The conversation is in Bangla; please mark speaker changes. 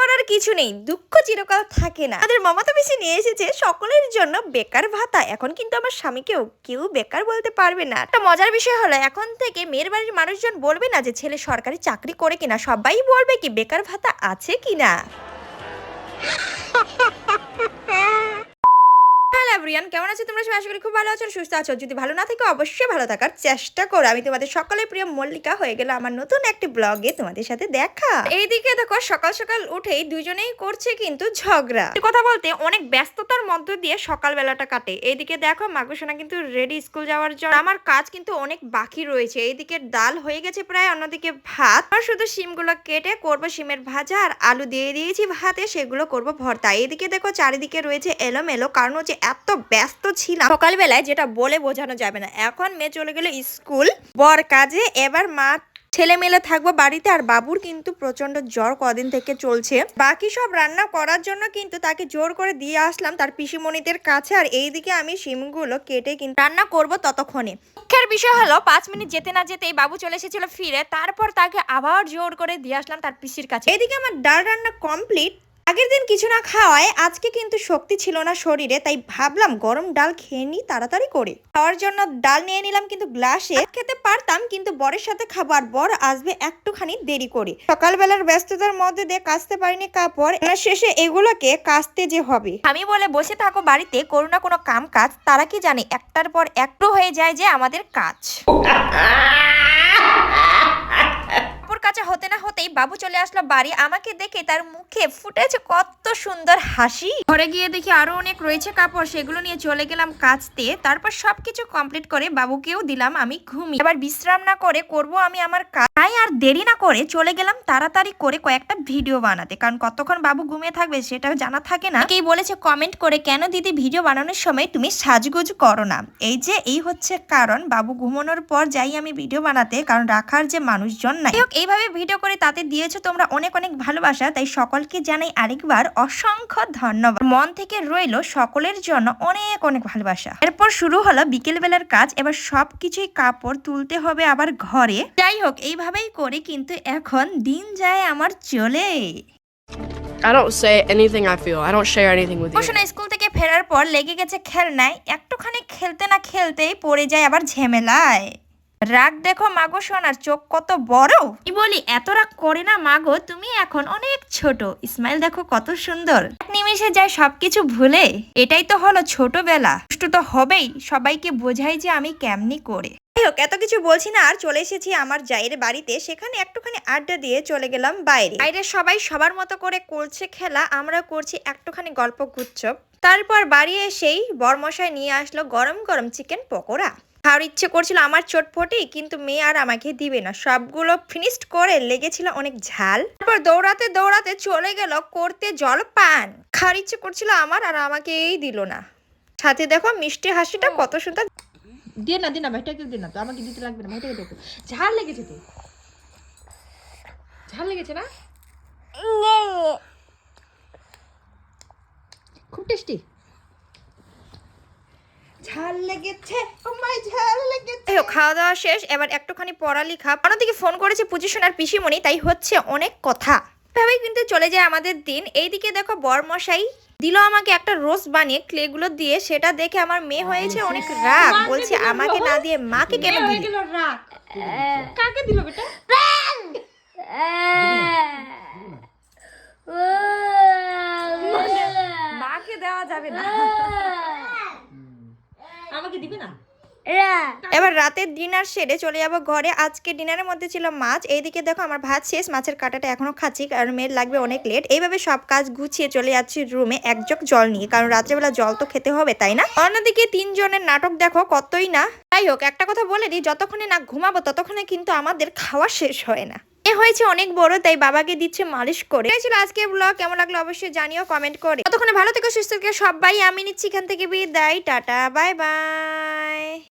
Speaker 1: মরার কিছু নেই, দুঃখ চিরকাল থাকে না। আমাদের মমতা বেশি নিয়ে এসেছে সকলের জন্য বেকার ভাতা। এখন কিন্তু আমার স্বামীকেও কেউ বেকার বলতে পারবে না। একটা মজার বিষয় হলো, এখন থেকে মেয়ের বাড়ির মানুষজন বলবে না যে ছেলে সরকারি চাকরি করে কিনা। সবাই বলবে কি বেকার ভাতা আছে কিনা। হ্যালো কেমন আছো তোমরা? সবাই আশা করি খুব ভালো আছো সুস্থ আছো। যদি ভালো না থাকে, অবশ্যই ভালো থাকার চেষ্টা করো। আমি তোমাদের সকলের প্রিয় মল্লিকা হয়ে গেল আমার নতুন একটি ব্লগে তোমাদের সাথে দেখা। এইদিকে দেখো, সকাল সকাল উঠেই দুজনেই করছে কিন্তু ঝগড়া। কথা বলতে, অনেক ব্যস্ততার মধ্য দিয়ে সকাল বেলাটা কাটে। এইদিকে দেখো মাগুসোনা কিন্তু রেডি স্কুল যাওয়ার জন্য। আমার কাজ কিন্তু অনেক বাকি রয়েছে। এইদিকে ডাল হয়ে গেছে প্রায়, অন্যদিকে ভাত। আর শুধু শিমগুলো কেটে করব শিমের ভাজা আর আলু দিয়ে দিয়েছি ভাতে। সেগুলো করব ভর্তা। এইদিকে দেখো, চারিদিকে রয়েছে এলোমেলো। কারণ হচ্ছে এত ব্যস্ত ছিলাম। সকালবেলায় যেটা বলে বোঝানো যাবে না। এখন মেয়ে চলে গেলে স্কুল। বর কাজে। এবার মা ছেলে মেলে থাকব বাড়িতে আর বাবুর কিন্তু প্রচণ্ড জ্বর কদিন থেকে চলছে। বাকি সব রান্না করার জন্য কিন্তু তাকে জোর করে দিয়ে আসলাম তার পিসিমণিদের কাছে। আর এইদিকে আমি শিমগুলো কেটে কিন্তু রান্না করব ততক্ষণে। দুঃখের বিষয় হলো, পাঁচ মিনিট যেতে না যেতেই বাবু চলে এসেছিল ফিরে। তারপর তাকে আবার জোর করে দিয়ে আসলাম তার পিসির কাছে। এদিকে আমার ডাল রান্না কমপ্লিট। আগের দিন কিছু না খাওয়ায়, আজকে কিন্তু শক্তি ছিল না শরীরে, তাই ভাবলাম গরম ডাল খেয়ে নিই তাড়াতাড়ি করে। খাওয়ার জন্য ডাল নিয়ে নিলাম কিন্তু গ্লাসে। খেতে পারতাম, কিন্তু বরের সাথে খাব আর বর আসবে একটুখানি দেরি করে। সকালবেলার ব্যস্ততার মধ্যে দিয়ে কাচতে পারিনি কাপড়। শেষে এগুলোকে কাচতে যে হবে। আমি বলে বসে থাকো বাড়িতে কোনো না কোনো কাম কাজ, তারা কি জানে, একটার পর একটু হয়ে যায় যে আমাদের কাজ। কাচা হতে না হতেই বাবু চলে আসলো বাড়ি। আমাকে দেখে তার মুখে ফুটেছে কত সুন্দর হাসি। ঘরে গিয়ে দেখি আরও অনেক রয়েছে কাপড়। সেগুলো নিয়ে চলে গেলাম কাচতে। তারপর সবকিছু কমপ্লিট করে বাবুকেও দিলাম আমি ঘুমি এবার বিশ্রাম না করে করব আমি আমার কাজ। তাই আর দেরি না করে চলে গেলাম তাড়াতাড়ি করে কয়েকটা ভিডিও বানাতে। কারণ কতক্ষণ বাবু ঘুমিয়ে থাকবে সেটাও জানা থাকে না। কেই বলেছে কমেন্ট করে কেন দিদি ভিডিও বানানোর সময় তুমি সাজগুজ করো না? এই যে, এই হচ্ছে কারণ। বাবু ঘুমানোর পর যাই আমি ভিডিও বানাতে। কারণ রাখার যে মানুষজন নাই। যাই এইভাবে ভিডিও করে তাতে দিয়েছ তোমরা অনেক অনেক ভালোবাসা তাই সকলকে জানাই আরেকবার অসংখ্য ধন্যবাদ। মন থেকে রইল সকলের জন্য অনেক অনেক ভালোবাসা। এরপর শুরু হলো বিকেল বেলার কাজ এবার সবকিছুই কাপড় তুলতে হবে আবার ঘরে। যাই হোক এইভাবেই করে কিন্তু এখন দিন যায় আমার চলে।
Speaker 2: I don't say anything I feel. I don't share anything with you.
Speaker 1: Kushna school থেকে ফেরার পর লেগে গেছে খেলনায় একটুখানি খেলতে না খেলতেই পড়ে যায় আবার ঝেমেলায়। রাগ দেখো মাগো সোনার চোখ কত বড়? কি বলি এত রাগ করে না মাগো তুমি এখন অনেক ছোট। ইসমাইল দেখো কত সুন্দর। এক নিমেষে যায় সবকিছু ভুলে। এটাই তো হলো ছোটবেলা। দুষ্টু তো হবেই সবাইকে বোঝাই যে আমি কেমনি করে। যাই হোক এত কিছু বলছি না আর চলে এসেছি আমার জায়ের বাড়িতে। সেখানে একটুখানি আড্ডা দিয়ে চলে গেলাম বাইরে। বাইরে সবাই সবার মতো করে করছে খেলা আমরা করছি একটুখানি গল্প গুচ্ছপ তারপর বাড়ি এসেই বরমশাই নিয়ে আসলো গরম গরম চিকেন পকোড়া। খাওয়ার ইচ্ছে করছিল আমার চটপটি কিন্তু মেয়ে আর আমাকে দিবে না। সবগুলো ফিনিশড করে লেগেছিল অনেক ঝাল। তারপর দৌড়াতে দৌড়াতে চলে গেল করতে জল পান খাওয়ার ইচ্ছে করছিল আমার আর আমাকে এই দিল না। সাথে দেখো মিষ্টি হাসিটা কত সুন্দর।
Speaker 3: দে না দে না ভাইটাকে দে না তো আমাকে দিতে লাগবে না ভাইটাকে দেখো ঝাল লেগেছে তো। ঝাল লেগেছে না? খুব টেস্টি ঝাল লেগেছে ও মাই ঝাল লেগেছে।
Speaker 1: খাওয়া দাওয়া শেষ এবার একটুখানি পড়ালেখা। অন্যদিকে ফোন করেছে পজিশনার পিসিমণি তাই হচ্ছে অনেক কথা। ভাবেই কিন্তু চলে যায় আমাদের দিন। এইদিকে দেখো বরমশাই দিল আমাকে একটা রোজ বানিয়ে ক্লেগুলো দিয়ে। সেটা দেখে আমার মেয়ে হয়েছে অনেক রাগ। বলছে আমাকে না দিয়ে মাকে কেন
Speaker 3: হয়ে
Speaker 1: দিলি?
Speaker 3: রাগ। কাকে দিল বেটা?
Speaker 1: মাকে দেওয়া যাবে না।
Speaker 3: আমাকে দিবে না?
Speaker 1: এবার রাতের ডিনার সেরে চলে যাব ঘরে। আজকে ডিনারের মধ্যে ছিল মাছ। এইদিকে দেখো আমার ভাত শেষ। মাছের কাঁটাটা এখনও খাচ্ছি কারণ মেয়ের লাগবে অনেক লেট এইভাবে সব কাজ গুছিয়ে চলে যাচ্ছি রুমে এক জগ জল নিয়ে কারণ রাত্রেবেলা জল তো খেতে হবে তাই না? অন্যদিকে তিনজনের নাটক দেখো কতই না। যাই হোক একটা কথা বলে দিই যতক্ষণে না ঘুমাবো ততক্ষণে কিন্তু আমাদের খাওয়া শেষ হয় না। এ হয়েছে অনেক বড়, তাই বাবাকে দিচ্ছে মালিশ করে। ছিল আজকে ব্লগ কেমন লাগল অবশ্যই জানিও কমেন্ট করে। ততক্ষণে ভালো থেকে, সুস্থ থেকে, সবাই আমি নিচ্ছি এখান থেকে বিদায়, টাটা বাই বাই